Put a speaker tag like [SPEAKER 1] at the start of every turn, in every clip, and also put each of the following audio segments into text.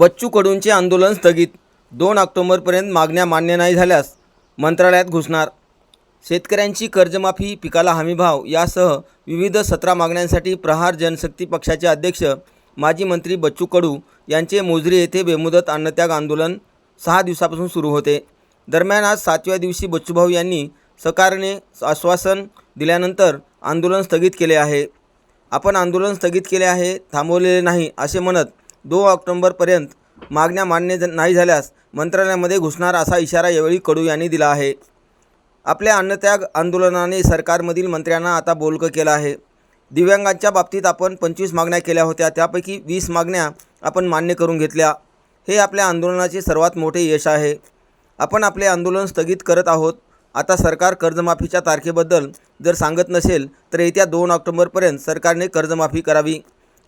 [SPEAKER 1] बच्चू कडूंचे आंदोलन स्थगित. दोन ऑक्टोबरपर्यंत मागण्या मान्य नाही झाल्यास मंत्रालयात घुसणार. शेतकऱ्यांची कर्जमाफी पिकाला हमीभाव यासह विविध सतरा मागण्यांसाठी प्रहार जनशक्ती पक्षाचे अध्यक्ष माजी मंत्री बच्चू कडू यांचे मोजरी येथे बेमुदत अन्नत्याग आंदोलन सहा दिवसापासून सुरू होते. दरम्यान आज सातव्या दिवशी बच्चूभाऊ यांनी सकारने आश्वासन दिल्यानंतर आंदोलन स्थगित केले आहे. आपण आंदोलन स्थगित केले आहे थांबवलेले नाही असे म्हणत दोन ऑक्टोंबरपर्यंत मागण्या मान्य ज- नाही झाल्यास मंत्रालयामध्ये घुसणार असा इशारा यावेळी कडू यांनी दिला आहे. आपल्या अन्नत्याग आंदोलनाने सरकारमधील मंत्र्यांना आता बोलकं केलं आहे. दिव्यांगांच्या बाबतीत आपण पंचवीस मागण्या केल्या होत्या त्यापैकी वीस मागण्या आपण मान्य करून घेतल्या. हे आपल्या आंदोलनाचे सर्वात मोठे यश आहे. आपण आपले आंदोलन स्थगित करत आहोत. आता सरकार कर्जमाफीच्या तारखेबद्दल जर सांगत नसेल तर येत्या दोन ऑक्टोबरपर्यंत सरकारने कर्जमाफी करावी.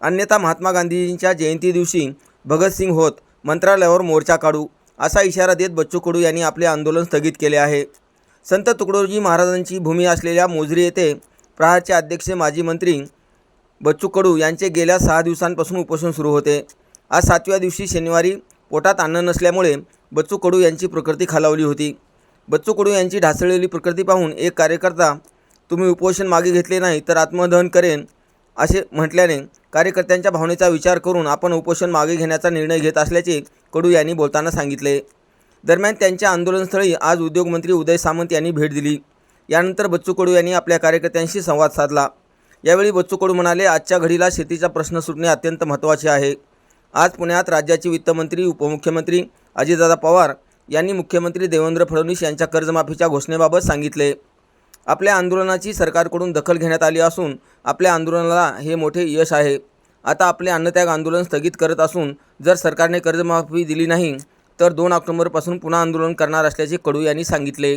[SPEAKER 1] अन्यथा महात्मा गांधीजींच्या जयंती दिवशी भगतसिंग होत मंत्रालयावर मोर्चा काढू असा इशारा देत बच्चू कडू यांनी आपले आंदोलन स्थगित केले आहे. संत तुकडोजी महाराजांची भूमी असलेल्या मोजरी येथे प्रहारचे अध्यक्ष माजी मंत्री बच्चू कडू यांचे गेल्या सहा दिवसांपासून उपोषण सुरू होते. आज सातव्या दिवशी शनिवारी पोटात अन्न नसल्यामुळे बच्चू कडू यांची प्रकृती खालावली होती. बच्चू कडू यांची ढासळलेली प्रकृती पाहून एक कार्यकर्ता तुम्ही उपोषण मागे घेतले नाही तर आत्मदहन करेन असे म्हटल्याने कार्यकर्त्यांच्या भावनेचा विचार करून आपण उपोषण मागे घेण्याचा निर्णय घेत असल्याचे कडू यांनी बोलताना सांगितले. दरम्यान त्यांच्या आंदोलनस्थळी आज उद्योगमंत्री उदय सामंत यांनी भेट दिली. यानंतर बच्चू कडू यांनी आपल्या कार्यकर्त्यांशी संवाद साधला. यावेळी बच्चू कडू म्हणाले आजच्या घडीला शेतीचा प्रश्न सुटणे अत्यंत महत्त्वाचे आहे. आज पुण्यात राज्याचे वित्तमंत्री उपमुख्यमंत्री अजितदादा पवार यांनी मुख्यमंत्री देवेंद्र फडणवीस यांच्या कर्जमाफीच्या घोषणेबाबत सांगितले. आपल्या आंदोलनाची सरकारकडून दखल घेण्यात आली असून आपल्या आंदोलनाला हे मोठे यश आहे. आता आपले अन्नत्याग आंदोलन स्थगित करत असून जर सरकारने कर्जमाफी दिली नाही तर दोन ऑक्टोबरपासून पुन्हा आंदोलन करणार असल्याचे कडू यांनी सांगितले.